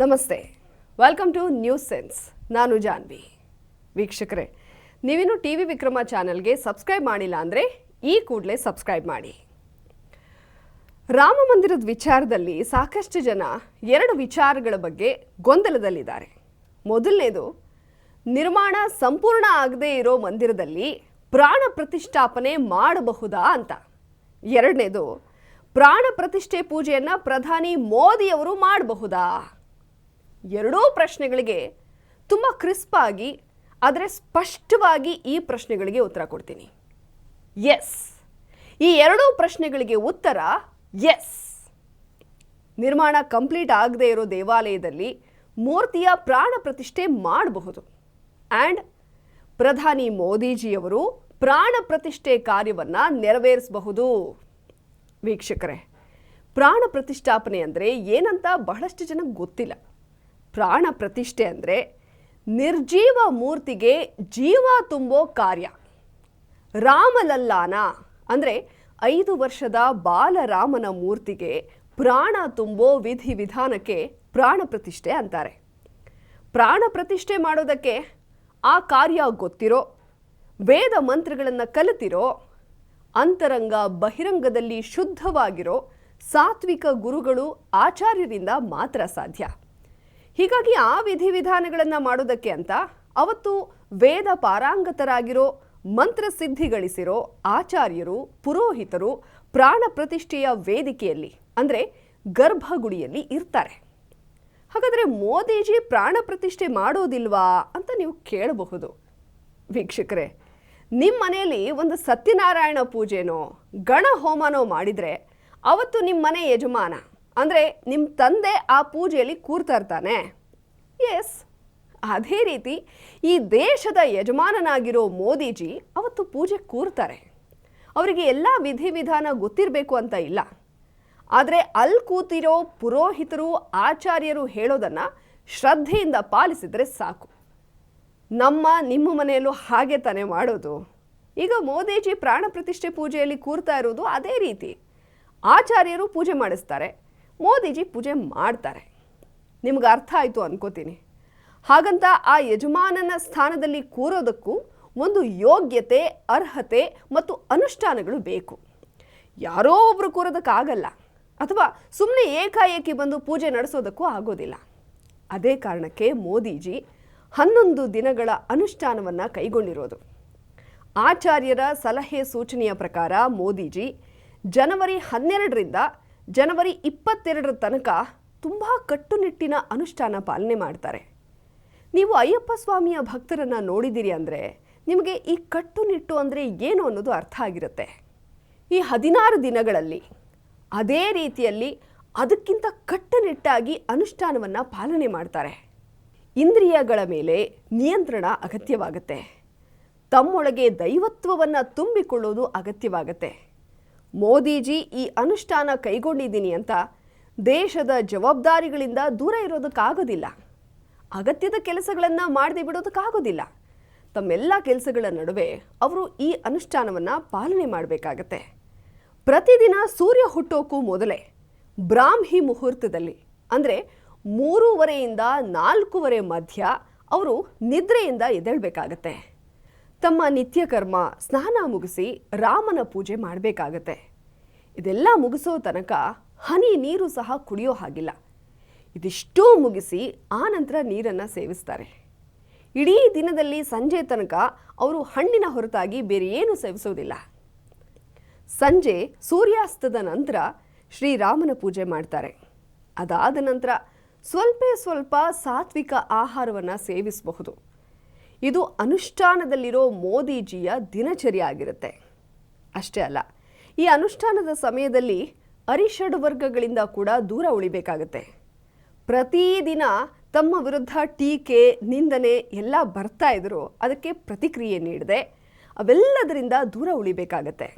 ನಮಸ್ತೆ. Welcome two news sense ನಾನು ಜಾನ್ವಿ. ವೀಕ್ಷಕರೇ, ನೀವಿನ್ನು ಟಿ ವಿ ವಿಕ್ರಮ ಚಾನೆಲ್ಗೆ ಸಬ್ಸ್ಕ್ರೈಬ್ ಮಾಡಿಲ್ಲ ಅಂದರೆ ಈ ಕೂಡಲೇ ಸಬ್ಸ್ಕ್ರೈಬ್ ಮಾಡಿ. ರಾಮ ಮಂದಿರದ ವಿಚಾರದಲ್ಲಿ ಸಾಕಷ್ಟು ಜನ ಎರಡು ವಿಚಾರಗಳ ಬಗ್ಗೆ ಗೊಂದಲದಲ್ಲಿದ್ದಾರೆ. ಮೊದಲನೇದು, ನಿರ್ಮಾಣ ಸಂಪೂರ್ಣ ಆಗದೇ ಇರೋ ಮಂದಿರದಲ್ಲಿ ಪ್ರಾಣ ಪ್ರತಿಷ್ಠಾಪನೆ ಮಾಡಬಹುದಾ ಅಂತ. ಎರಡನೇದು, ಪ್ರಾಣ ಪ್ರತಿಷ್ಠೆ ಪೂಜೆಯನ್ನು ಪ್ರಧಾನಿ ಮೋದಿಯವರು ಮಾಡಬಹುದಾ? ಎರಡೂ ಪ್ರಶ್ನೆಗಳಿಗೆ ತುಂಬ ಕ್ರಿಸ್ಪ್ ಆಗಿ, ಆದರೆ ಸ್ಪಷ್ಟವಾಗಿ ಈ ಪ್ರಶ್ನೆಗಳಿಗೆ ಉತ್ತರ ಕೊಡ್ತೀನಿ. ಎಸ್ ಈ ಎರಡೂ ಪ್ರಶ್ನೆಗಳಿಗೆ ಉತ್ತರ ಎಸ್ ನಿರ್ಮಾಣ ಕಂಪ್ಲೀಟ್ ಆಗದೇ ಇರೋ ದೇವಾಲಯದಲ್ಲಿ ಮೂರ್ತಿಯ ಪ್ರಾಣ ಪ್ರತಿಷ್ಠೆ ಮಾಡಬಹುದು. ಆ್ಯಂಡ್ ಪ್ರಧಾನಿ ಮೋದಿಜಿಯವರು ಪ್ರಾಣ ಪ್ರತಿಷ್ಠೆ ಕಾರ್ಯವನ್ನು ನೆರವೇರಿಸಬಹುದು. ವೀಕ್ಷಕರೇ, ಪ್ರಾಣ ಪ್ರತಿಷ್ಠಾಪನೆ ಅಂದರೆ ಏನಂತ ಬಹಳಷ್ಟು ಜನಕ್ಕೆ ಗೊತ್ತಿಲ್ಲ. ಪ್ರಾಣ ಪ್ರತಿಷ್ಠೆ ಅಂದರೆ ನಿರ್ಜೀವ ಮೂರ್ತಿಗೆ ಜೀವ ತುಂಬೋ ಕಾರ್ಯ. ರಾಮಲಲ್ಲಾನ ಅಂದರೆ ಐದು ವರ್ಷದ ಬಾಲರಾಮನ ಮೂರ್ತಿಗೆ ಪ್ರಾಣ ತುಂಬೋ ವಿಧಿ ವಿಧಾನಕ್ಕೆ ಪ್ರಾಣ ಪ್ರತಿಷ್ಠೆ ಅಂತಾರೆ. ಪ್ರಾಣ ಪ್ರತಿಷ್ಠೆ ಮಾಡೋದಕ್ಕೆ ಆ ಕಾರ್ಯ ಗೊತ್ತಿರೋ, ವೇದ ಮಂತ್ರಗಳನ್ನು ಕಲಿತಿರೋ, ಅಂತರಂಗ ಬಹಿರಂಗದಲ್ಲಿ ಶುದ್ಧವಾಗಿರೋ ಸಾತ್ವಿಕ ಗುರುಗಳು ಆಚಾರ್ಯರಿಂದ ಮಾತ್ರ ಸಾಧ್ಯ. ಹೀಗಾಗಿ ಆ ವಿಧಿವಿಧಾನಗಳನ್ನು ಮಾಡೋದಕ್ಕೆ ಅಂತ ಅವತ್ತು ವೇದ ಪಾರಾಂಗತರಾಗಿರೋ ಮಂತ್ರ ಗಳಿಸಿರೋ ಆಚಾರ್ಯರು, ಪುರೋಹಿತರು ಪ್ರಾಣ ಪ್ರತಿಷ್ಠೆಯ ವೇದಿಕೆಯಲ್ಲಿ, ಅಂದರೆ ಗರ್ಭಗುಡಿಯಲ್ಲಿ ಇರ್ತಾರೆ. ಹಾಗಾದರೆ ಮೋದಿಜಿ ಪ್ರಾಣ ಪ್ರತಿಷ್ಠೆ ಮಾಡೋದಿಲ್ವಾ ಅಂತ ನೀವು ಕೇಳಬಹುದು. ವೀಕ್ಷಕರೇ ನಿಮ್ಮ ಮನೆಯಲ್ಲಿ ಒಂದು ಸತ್ಯನಾರಾಯಣ ಪೂಜೆನೋ, ಗಣ ಹೋಮನೋ ಮಾಡಿದರೆ ಅವತ್ತು ನಿಮ್ಮ ಮನೆ ಯಜಮಾನ ಅಂದರೆ ನಿಮ್ಮ ತಂದೆ ಆ ಪೂಜೆಯಲ್ಲಿ ಕೂರ್ತಾ ಇರ್ತಾನೆ. ಎಸ್ ಅದೇ ರೀತಿ ಈ ದೇಶದ ಯಜಮಾನನಾಗಿರೋ ಮೋದಿಜಿ ಅವತ್ತು ಪೂಜೆ ಕೂರ್ತಾರೆ. ಅವರಿಗೆ ಎಲ್ಲ ವಿಧಿವಿಧಾನ ಗೊತ್ತಿರಬೇಕು ಅಂತ ಇಲ್ಲ. ಆದರೆ ಅಲ್ಲಿ ಕೂತಿರೋ ಪುರೋಹಿತರು, ಆಚಾರ್ಯರು ಹೇಳೋದನ್ನು ಶ್ರದ್ಧೆಯಿಂದ ಪಾಲಿಸಿದರೆ ಸಾಕು. ನಮ್ಮ ನಿಮ್ಮ ಮನೆಯಲ್ಲೂ ಹಾಗೆ ತಾನೇ ಮಾಡೋದು. ಈಗ ಮೋದಿಜಿ ಪ್ರಾಣ ಪ್ರತಿಷ್ಠೆ ಪೂಜೆಯಲ್ಲಿ ಕೂರ್ತಾ ಇರೋದು ಅದೇ ರೀತಿ. ಆಚಾರ್ಯರು ಪೂಜೆ ಮಾಡಿಸ್ತಾರೆ. ಮೋದಿಜಿ ಪೂಜೆ ಮಾಡ್ತಾರೆ. ನಿಮ್ಗೆ ಅರ್ಥ ಆಯಿತು ಅನ್ಕೋತೀನಿ. ಹಾಗಂತ ಆ ಯಜಮಾನನ ಸ್ಥಾನದಲ್ಲಿ ಕೂರೋದಕ್ಕೂ ಒಂದು ಯೋಗ್ಯತೆ, ಅರ್ಹತೆ ಮತ್ತು ಅನುಷ್ಠಾನಗಳು ಬೇಕು. ಯಾರೋ ಒಬ್ಬರು ಕೂರೋದಕ್ಕಾಗಲ್ಲ. ಅಥವಾ ಸುಮ್ಮನೆ ಏಕಾಏಕಿ ಬಂದು ಪೂಜೆ ನಡೆಸೋದಕ್ಕೂ ಆಗೋದಿಲ್ಲ. ಅದೇ ಕಾರಣಕ್ಕೆ ಮೋದಿಜಿ ಹನ್ನೊಂದು ದಿನಗಳ ಅನುಷ್ಠಾನವನ್ನು ಕೈಗೊಂಡಿರೋದು. ಆಚಾರ್ಯರ ಸಲಹೆ ಸೂಚನೆಯ ಪ್ರಕಾರ ಮೋದಿಜಿ ಜನವರಿ ಹನ್ನೆರಡರಿಂದ ಜನವರಿ ಇಪ್ಪತ್ತೆರಡರ ತನಕ ತುಂಬ ಕಟ್ಟುನಿಟ್ಟಿನ ಅನುಷ್ಠಾನ ಪಾಲನೆ ಮಾಡ್ತಾರೆ. ನೀವು ಅಯ್ಯಪ್ಪ ಸ್ವಾಮಿಯ ಭಕ್ತರನ್ನು ನೋಡಿದ್ದೀರಿ ಅಂದರೆ ನಿಮಗೆ ಈ ಕಟ್ಟುನಿಟ್ಟು ಅಂದರೆ ಏನು ಅನ್ನೋದು ಅರ್ಥ ಆಗಿರುತ್ತೆ. ಈ ಹದಿನಾರು ದಿನಗಳಲ್ಲಿ ಅದೇ ರೀತಿಯಲ್ಲಿ ಅದಕ್ಕಿಂತ ಕಟ್ಟುನಿಟ್ಟಾಗಿ ಅನುಷ್ಠಾನವನ್ನು ಪಾಲನೆ ಮಾಡ್ತಾರೆ. ಇಂದ್ರಿಯಗಳ ಮೇಲೆ ನಿಯಂತ್ರಣ ಅಗತ್ಯವಾಗುತ್ತೆ. ತಮ್ಮೊಳಗೆ ದೈವತ್ವವನ್ನು ತುಂಬಿಕೊಳ್ಳೋದು ಅಗತ್ಯವಾಗುತ್ತೆ. ಮೋದಿಜಿ ಈ ಅನುಷ್ಠಾನ ಕೈಗೊಂಡಿದ್ದೀನಿ ಅಂತ ದೇಶದ ಜವಾಬ್ದಾರಿಗಳಿಂದ ದೂರ ಇರೋದಕ್ಕಾಗೋದಿಲ್ಲ. ಅಗತ್ಯದ ಕೆಲಸಗಳನ್ನು ಮಾಡದೆ ಬಿಡೋದಕ್ಕಾಗೋದಿಲ್ಲ. ತಮ್ಮೆಲ್ಲ ಕೆಲಸಗಳ ನಡುವೆ ಅವರು ಈ ಅನುಷ್ಠಾನವನ್ನು ಪಾಲನೆ ಮಾಡಬೇಕಾಗತ್ತೆ. ಪ್ರತಿದಿನ ಸೂರ್ಯ ಹುಟ್ಟೋಕ್ಕೂ ಮೊದಲೇ ಬ್ರಾಹ್ಮಿ ಮುಹೂರ್ತದಲ್ಲಿ, ಅಂದರೆ ಮೂರೂವರೆಯಿಂದ ನಾಲ್ಕೂವರೆ ಮಧ್ಯ ಅವರು ನಿದ್ರೆಯಿಂದ ಎದ್ದೇಳಬೇಕಾಗತ್ತೆ. ತಮ್ಮ ನಿತ್ಯ ಕರ್ಮ ಸ್ನಾನ ಮುಗಿಸಿ ರಾಮನ ಪೂಜೆ ಮಾಡಬೇಕಾಗತ್ತೆ. ಇದೆಲ್ಲ ಮುಗಿಸೋ ತನಕ ಹನಿ ನೀರು ಸಹ ಕುಡಿಯೋ ಹಾಗಿಲ್ಲ. ಇದಿಷ್ಟೂ ಮುಗಿಸಿ ಆ ನಂತರ ನೀರನ್ನು ಸೇವಿಸ್ತಾರೆ. ಇಡೀ ದಿನದಲ್ಲಿ ಸಂಜೆ ತನಕ ಅವರು ಹಣ್ಣಿನ ಹೊರತಾಗಿ ಬೇರೆ ಏನು ಸೇವಿಸೋದಿಲ್ಲ. ಸಂಜೆ ಸೂರ್ಯಾಸ್ತದ ನಂತರ ಶ್ರೀರಾಮನ ಪೂಜೆ ಮಾಡ್ತಾರೆ. ಅದಾದ ನಂತರ ಸ್ವಲ್ಪ ಸ್ವಲ್ಪ ಸಾತ್ವಿಕ ಆಹಾರವನ್ನು ಸೇವಿಸಬಹುದು. ಇದು ಅನುಷ್ಠಾನದಲ್ಲಿರೋ ಮೋದಿಜಿಯ ದಿನಚರಿ ಆಗಿರುತ್ತೆ. ಅಷ್ಟೇ ಅಲ್ಲ, ಈ ಅನುಷ್ಠಾನದ ಸಮಯದಲ್ಲಿ ಅರಿಷಡ್ ವರ್ಗಗಳಿಂದ ಕೂಡ ದೂರ ಉಳಿಬೇಕಾಗತ್ತೆ. ಪ್ರತಿದಿನ ತಮ್ಮ ವಿರುದ್ಧ ಟೀಕೆ, ನಿಂದನೆ ಎಲ್ಲ ಬರ್ತಾ ಇದ್ರು ಅದಕ್ಕೆ ಪ್ರತಿಕ್ರಿಯೆ ನೀಡದೆ ಅವೆಲ್ಲದರಿಂದ ದೂರ ಉಳಿಬೇಕಾಗತ್ತೆ.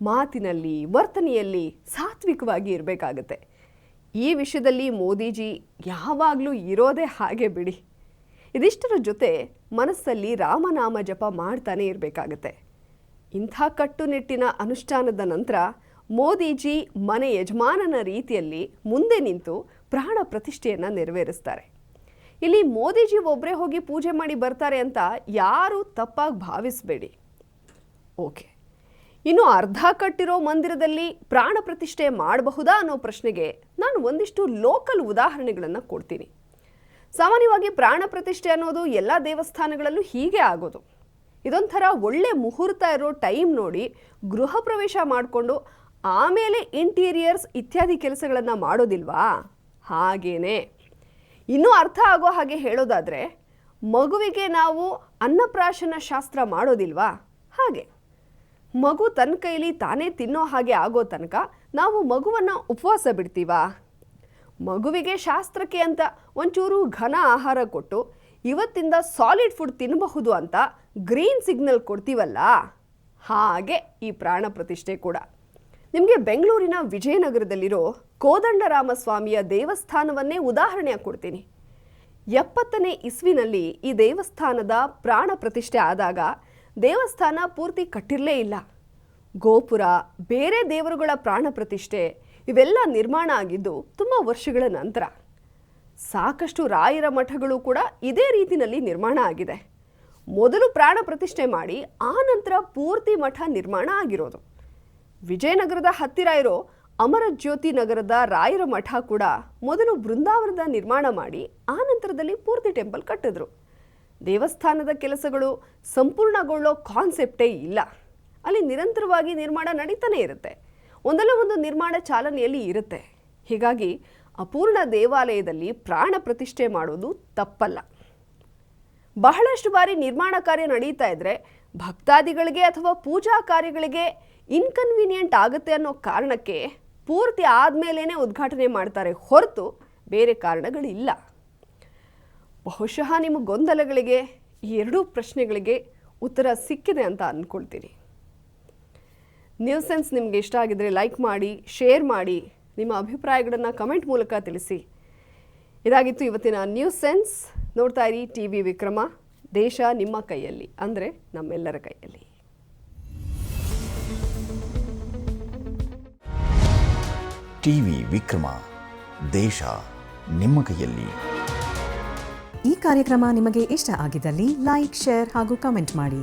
ಮಾತಿನಲ್ಲಿ, ವರ್ತನೆಯಲ್ಲಿ ಸಾತ್ವಿಕವಾಗಿ ಇರಬೇಕಾಗತ್ತೆ. ಈ ವಿಷಯದಲ್ಲಿ ಮೋದಿಜಿ ಯಾವಾಗಲೂ ಇರೋದೇ ಹಾಗೆ ಬಿಡಿ. ಇದಿಷ್ಟರ ಜೊತೆ ಮನಸ್ಸಲ್ಲಿ ರಾಮನಾಮ ಜಪ ಮಾಡ್ತಾನೆ ಇರಬೇಕಾಗತ್ತೆ. ಇಂಥ ಕಟ್ಟುನಿಟ್ಟಿನ ಅನುಷ್ಠಾನದ ನಂತರ ಮೋದಿಜಿ ಮನೆ ಯಜಮಾನನ ರೀತಿಯಲ್ಲಿ ಮುಂದೆ ನಿಂತು ಪ್ರಾಣ ಪ್ರತಿಷ್ಠೆಯನ್ನು ನೆರವೇರಿಸ್ತಾರೆ. ಇಲ್ಲಿ ಮೋದಿಜಿ ಒಬ್ಬರೇ ಹೋಗಿ ಪೂಜೆ ಮಾಡಿ ಬರ್ತಾರೆ ಅಂತ ಯಾರೂ ತಪ್ಪಾಗಿ ಭಾವಿಸಬೇಡಿ. ಓಕೆ. ಇನ್ನು ಅರ್ಧ ಕಟ್ಟಿರೋ ಮಂದಿರದಲ್ಲಿ ಪ್ರಾಣ ಪ್ರತಿಷ್ಠೆ ಮಾಡಬಹುದಾ ಅನ್ನೋ ಪ್ರಶ್ನೆಗೆ ನಾನು ಒಂದಿಷ್ಟು ಲೋಕಲ್ ಉದಾಹರಣೆಗಳನ್ನು ಕೊಡ್ತೀನಿ. ಸಾಮಾನ್ಯವಾಗಿ ಪ್ರಾಣ ಪ್ರತಿಷ್ಠೆ ಅನ್ನೋದು ಎಲ್ಲ ದೇವಸ್ಥಾನಗಳಲ್ಲೂ ಹೀಗೆ ಆಗೋದು. ಇದೊಂಥರ ಒಳ್ಳೆ ಮುಹೂರ್ತ ಇರೋ ಟೈಮ್ ನೋಡಿ ಗೃಹ ಪ್ರವೇಶ ಮಾಡಿಕೊಂಡು ಆಮೇಲೆ ಇಂಟೀರಿಯರ್ಸ್ ಇತ್ಯಾದಿ ಕೆಲಸಗಳನ್ನು ಮಾಡೋದಿಲ್ವಾ? ಹಾಗೇನೆ. ಇನ್ನೂ ಅರ್ಥ ಆಗೋ ಹಾಗೆ ಹೇಳೋದಾದರೆ ಮಗುವಿಗೆ ನಾವು ಅನ್ನಪ್ರಾಶನ ಶಾಸ್ತ್ರ ಮಾಡೋದಿಲ್ವಾ? ಹಾಗೆ. ಮಗು ತನ್ನ ಕೈಲಿ ತಾನೇ ತಿನ್ನೋ ಹಾಗೆ ಆಗೋ ತನಕ ನಾವು ಮಗುವನ್ನು ಉಪವಾಸ ಬಿಡ್ತೀವಾ? ಮಗುವಿಗೆ ಶಾಸ್ತ್ರಕ್ಕೆ ಅಂತ ಒಂಚೂರು ಘನ ಆಹಾರ ಕೊಟ್ಟು ಇವತ್ತಿಂದ ಸಾಲಿಡ್ ಫುಡ್ ತಿನ್ನಬಹುದು ಅಂತ ಗ್ರೀನ್ ಸಿಗ್ನಲ್ ಕೊಡ್ತೀವಲ್ಲ? ಹಾಗೆ ಈ ಪ್ರಾಣ ಪ್ರತಿಷ್ಠೆ ಕೂಡ. ನಿಮಗೆ ಬೆಂಗಳೂರಿನ ವಿಜಯನಗರದಲ್ಲಿರೋ ಕೋದಂಡರಾಮ ಸ್ವಾಮಿಯ ದೇವಸ್ಥಾನವನ್ನೇ ಉದಾಹರಣೆಯಾಗಿ ಕೊಡ್ತೀನಿ. ಎಪ್ಪತ್ತನೇ ಇಸ್ವಿನಲ್ಲಿ ಈ ದೇವಸ್ಥಾನದ ಪ್ರಾಣ ಪ್ರತಿಷ್ಠೆ ಆದಾಗ ದೇವಸ್ಥಾನ ಪೂರ್ತಿ ಕಟ್ಟಿರಲೇ ಇಲ್ಲ. ಗೋಪುರ, ಬೇರೆ ದೇವರುಗಳ ಪ್ರಾಣ ಪ್ರತಿಷ್ಠೆ ಇವೆಲ್ಲ ನಿರ್ಮಾಣ ಆಗಿದ್ದು ತುಂಬ ವರ್ಷಗಳ ನಂತರ. ಸಾಕಷ್ಟು ರಾಯರ ಮಠಗಳು ಕೂಡ ಇದೇ ರೀತಿಯಲ್ಲಿ ನಿರ್ಮಾಣ ಆಗಿದೆ. ಮೊದಲು ಪ್ರಾಣ ಪ್ರತಿಷ್ಠೆ ಮಾಡಿ, ಆ ನಂತರ ಪೂರ್ತಿ ಮಠ ನಿರ್ಮಾಣ ಆಗಿರೋದು. ವಿಜಯನಗರದ ಹತ್ತಿರ ಇರೋ ಅಮರ ಜ್ಯೋತಿ ನಗರದ ರಾಯರ ಮಠ ಕೂಡ ಮೊದಲು ಬೃಂದಾವನದ ನಿರ್ಮಾಣ ಮಾಡಿ, ಆ ನಂತರದಲ್ಲಿ ಪೂರ್ತಿ ಟೆಂಪಲ್ ಕಟ್ಟಿದ್ರು. ದೇವಸ್ಥಾನದ ಕೆಲಸಗಳು ಸಂಪೂರ್ಣಗೊಳ್ಳೋ ಕಾನ್ಸೆಪ್ಟೇ ಇಲ್ಲ. ಅಲ್ಲಿ ನಿರಂತರವಾಗಿ ನಿರ್ಮಾಣ ನಡೀತಾನೆ ಇರುತ್ತೆ. ಒಂದಲ್ಲ ಒಂದು ನಿರ್ಮಾಣ ಚಾಲನೆಯಲ್ಲಿ ಇರುತ್ತೆ. ಹೀಗಾಗಿ ಅಪೂರ್ಣ ದೇವಾಲಯದಲ್ಲಿ ಪ್ರಾಣ ಪ್ರತಿಷ್ಠೆ ಮಾಡೋದು ತಪ್ಪಲ್ಲ. ಬಹಳಷ್ಟು ಬಾರಿ ನಿರ್ಮಾಣ ಕಾರ್ಯ ನಡೀತಾ ಇದ್ರೆ ಭಕ್ತಾದಿಗಳಿಗೆ ಅಥವಾ ಪೂಜಾ ಕಾರ್ಯಗಳಿಗೆ ಇನ್ಕನ್ವೀನಿಯೆಂಟ್ ಆಗುತ್ತೆ ಅನ್ನೋ ಕಾರಣಕ್ಕೆ ಪೂರ್ತಿ ಆದಮೇಲೇ ಉದ್ಘಾಟನೆ ಮಾಡ್ತಾರೆ ಹೊರತು ಬೇರೆ ಕಾರಣಗಳಿಲ್ಲ. ಬಹುಶಃ ನಿಮ್ಮ ಗೊಂದಲಗಳಿಗೆ ಈ ಎರಡೂ ಪ್ರಶ್ನೆಗಳಿಗೆ ಉತ್ತರ ಸಿಕ್ಕಿದೆ ಅಂತ ಅಂದ್ಕೊಳ್ತೀನಿ ನ್ಯೂಸ್ ಸೆನ್ಸ್ ನಿಮಗೆ ಇಷ್ಟ ಆಗಿದ್ರೆ ಲೈಕ್ ಮಾಡಿ ಶೇರ್ ಮಾಡಿ ನಿಮ್ಮ ಅಭಿಪ್ರಾಯಗಳನ್ನು ಕಮೆಂಟ್ ಮೂಲಕ ತಿಳಿಸಿ. ಇದಾಗಿತ್ತು ಇವತ್ತಿನ ನ್ಯೂಸ್ ಸೆನ್ಸ್ ನೋಡ್ತಾ ಇರಿ ಟಿ ವಿ ವಿಕ್ರಮ. ದೇಶ ನಿಮ್ಮ ಕೈಯಲ್ಲಿ ಅಂದರೆ ನಮ್ಮೆಲ್ಲರ ಕೈಯಲ್ಲಿ. ಟಿವಿ ವಿಕ್ರಮ. ದೇಶ ನಿಮ್ಮ ಕೈಯಲ್ಲಿ. ಈ ಕಾರ್ಯಕ್ರಮ ನಿಮಗೆ ಇಷ್ಟ ಆಗಿದ್ದಲ್ಲಿ ಲೈಕ್ ಶೇರ್ ಹಾಗೂ ಕಮೆಂಟ್ ಮಾಡಿ.